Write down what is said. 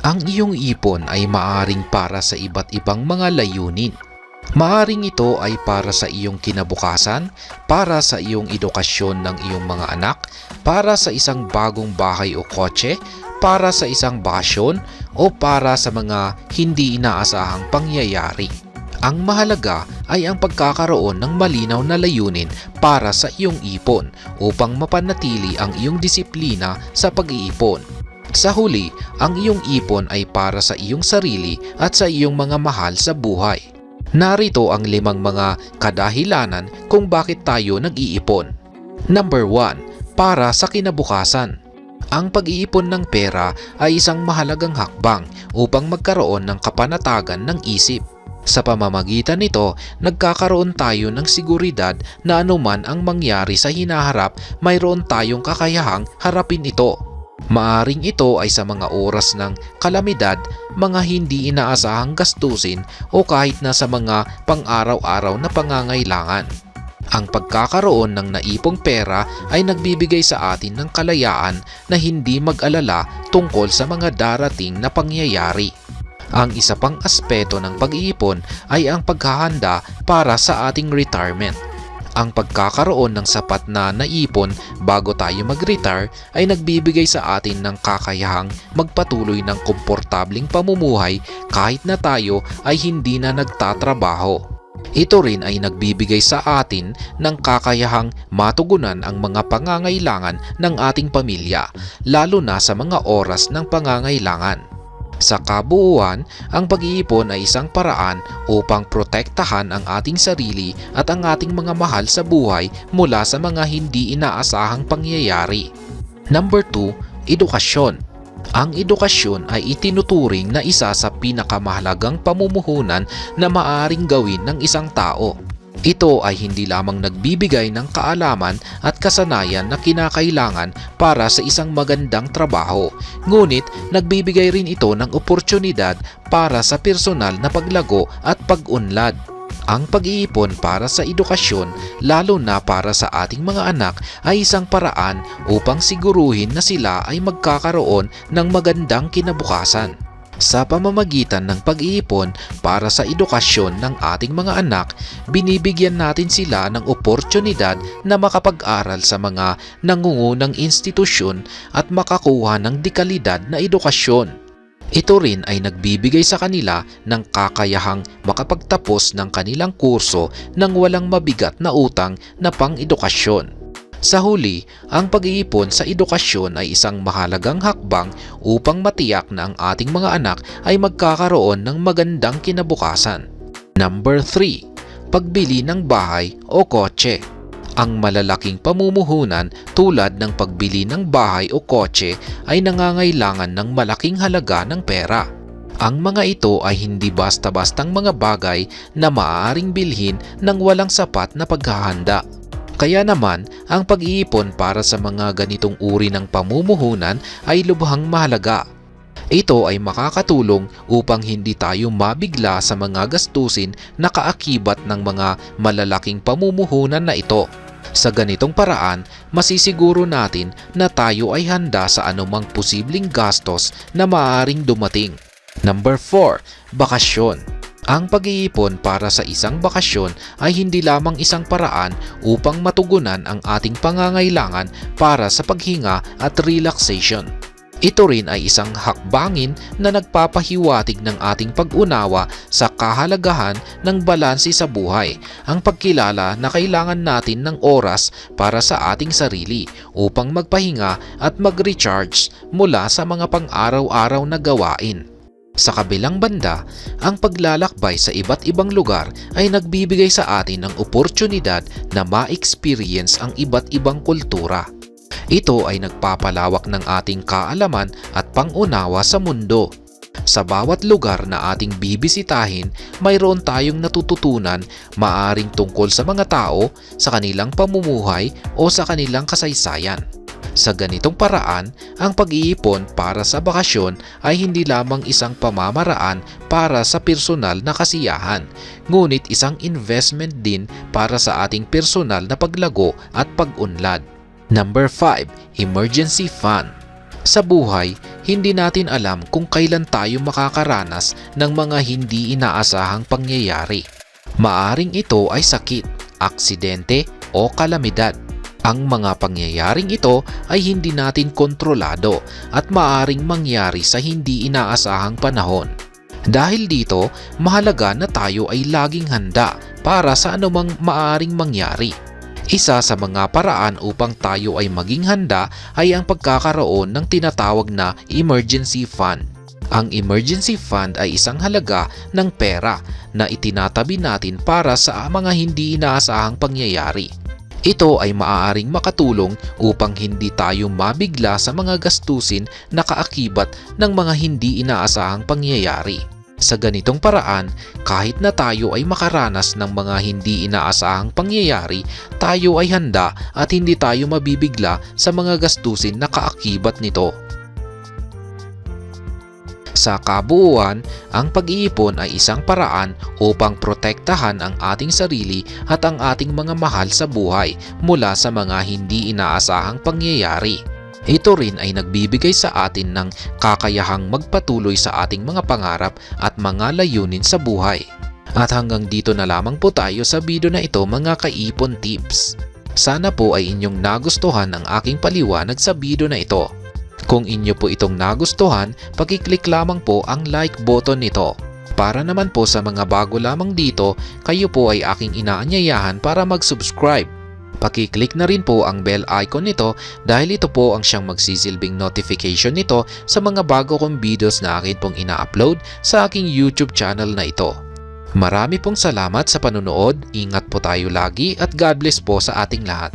Ang iyong ipon ay maaring para sa iba't ibang mga layunin. Maaring ito ay para sa iyong kinabukasan, para sa iyong edukasyon ng iyong mga anak, para sa isang bagong bahay o kotse, para sa isang basyon, o para sa mga hindi inaasahang pangyayari. Ang mahalaga ay ang pagkakaroon ng malinaw na layunin para sa iyong ipon upang mapanatili ang iyong disiplina sa pag-iipon. Sa huli, ang iyong ipon ay para sa iyong sarili at sa iyong mga mahal sa buhay. Narito ang limang mga kadahilanan kung bakit tayo nag-iipon. Number 1. Para sa kinabukasan. Ang pag-iipon ng pera ay isang mahalagang hakbang upang magkaroon ng kapanatagan ng isip. Sa pamamagitan nito, nagkakaroon tayo ng seguridad na anuman ang mangyari sa hinaharap, mayroon tayong kakayahang harapin ito. Maaring ito ay sa mga oras ng kalamidad, mga hindi inaasahang gastusin o kahit na sa mga pang-araw-araw na pangangailangan. Ang pagkakaroon ng naipong pera ay nagbibigay sa atin ng kalayaan na hindi mag-alala tungkol sa mga darating na pangyayari. Ang isa pang aspeto ng pag-iipon ay ang paghahanda para sa ating retirement. Ang pagkakaroon ng sapat na naipon bago tayo mag-retire ay nagbibigay sa atin ng kakayahang magpatuloy ng komportabling pamumuhay kahit na tayo ay hindi na nagtatrabaho. Ito rin ay nagbibigay sa atin ng kakayahang matugunan ang mga pangangailangan ng ating pamilya, lalo na sa mga oras ng pangangailangan. Sa kabuuan, ang pag-iipon ay isang paraan upang protektahan ang ating sarili at ang ating mga mahal sa buhay mula sa mga hindi inaasahang pangyayari. Number 2, edukasyon. Ang edukasyon ay itinuturing na isa sa pinakamahalagang pamumuhunan na maaring gawin ng isang tao. Ito ay hindi lamang nagbibigay ng kaalaman at kasanayan na kinakailangan para sa isang magandang trabaho, ngunit nagbibigay rin ito ng oportunidad para sa personal na paglago at pag-unlad. Ang pag-iipon para sa edukasyon, lalo na para sa ating mga anak, ay isang paraan upang siguruhin na sila ay magkakaroon ng magandang kinabukasan. Sa pamamagitan ng pag-iipon para sa edukasyon ng ating mga anak, binibigyan natin sila ng oportunidad na makapag-aral sa mga nangungunang institusyon at makakuha ng dekalidad na edukasyon. Ito rin ay nagbibigay sa kanila ng kakayahang makapagtapos ng kanilang kurso ng walang mabigat na utang na pang-edukasyon. Sa huli, ang pag-iipon sa edukasyon ay isang mahalagang hakbang upang matiyak na ang ating mga anak ay magkakaroon ng magandang kinabukasan. Number 3. Pagbili ng bahay o kotse. Ang malalaking pamumuhunan tulad ng pagbili ng bahay o kotse ay nangangailangan ng malaking halaga ng pera. Ang mga ito ay hindi basta-bastang mga bagay na maaaring bilhin ng walang sapat na paghahanda. Kaya naman, ang pag-iipon para sa mga ganitong uri ng pamumuhunan ay lubhang mahalaga. Ito ay makakatulong upang hindi tayo mabigla sa mga gastusin na kaakibat ng mga malalaking pamumuhunan na ito. Sa ganitong paraan, masisiguro natin na tayo ay handa sa anumang posibleng gastos na maaaring dumating. Number 4. Bakasyon ang pag-iipon para sa isang bakasyon ay hindi lamang isang paraan upang matugunan ang ating pangangailangan para sa paghinga at relaxation. Ito rin ay isang hakbangin na nagpapahiwatig ng ating pag-unawa sa kahalagahan ng balanse sa buhay, ang pagkilala na kailangan natin ng oras para sa ating sarili upang magpahinga at mag-recharge mula sa mga pang-araw-araw na gawain. Sa kabilang banda, ang paglalakbay sa iba't ibang lugar ay nagbibigay sa atin ng oportunidad na ma-experience ang iba't ibang kultura. Ito ay nagpapalawak ng ating kaalaman at pangunawa sa mundo. Sa bawat lugar na ating bibisitahin, mayroon tayong natututunan maaring tungkol sa mga tao, sa kanilang pamumuhay o sa kanilang kasaysayan. Sa ganitong paraan, ang pag-iipon para sa bakasyon ay hindi lamang isang pamamaraan para sa personal na kasiyahan, ngunit isang investment din para sa ating personal na paglago at pag-unlad. Number 5. Emergency Fund Sa buhay, hindi natin alam kung kailan tayo makakaranas ng mga hindi inaasahang pangyayari. Maaring ito ay sakit, aksidente o kalamidad. Ang mga pangyayaring ito ay hindi natin kontrolado at maaring mangyari sa hindi inaasahang panahon. Dahil dito, mahalaga na tayo ay laging handa para sa anumang maaring mangyari. Isa sa mga paraan upang tayo ay maging handa ay ang pagkakaroon ng tinatawag na emergency fund. Ang emergency fund ay isang halaga ng pera na itinatabi natin para sa mga hindi inaasahang pangyayari. Ito ay maaaring makatulong upang hindi tayo mabigla sa mga gastusin na kaakibat ng mga hindi inaasahang pangyayari. Sa ganitong paraan, kahit na tayo ay makaranas ng mga hindi inaasahang pangyayari, tayo ay handa at hindi tayo mabibigla sa mga gastusin na kaakibat nito. Sa kabuuan, ang pag-iipon ay isang paraan upang protektahan ang ating sarili at ang ating mga mahal sa buhay mula sa mga hindi inaasahang pangyayari. Ito rin ay nagbibigay sa atin ng kakayahang magpatuloy sa ating mga pangarap at mga layunin sa buhay. At hanggang dito na lamang po tayo sa video na ito mga kaipon tips. Sana po ay inyong nagustuhan ang aking paliwanag sa video na ito. Kung inyo po itong nagustuhan, pakiclick lamang po ang like button nito. Para naman po sa mga bago lamang dito, kayo po ay aking inaanyayahan para mag-subscribe. Pakiclick na rin po ang bell icon nito dahil ito po ang siyang magsisilbing notification nito sa mga bago kong videos na akin pong ina-upload sa aking YouTube channel na ito. Marami pong salamat sa panunood, ingat po tayo lagi at God bless po sa ating lahat.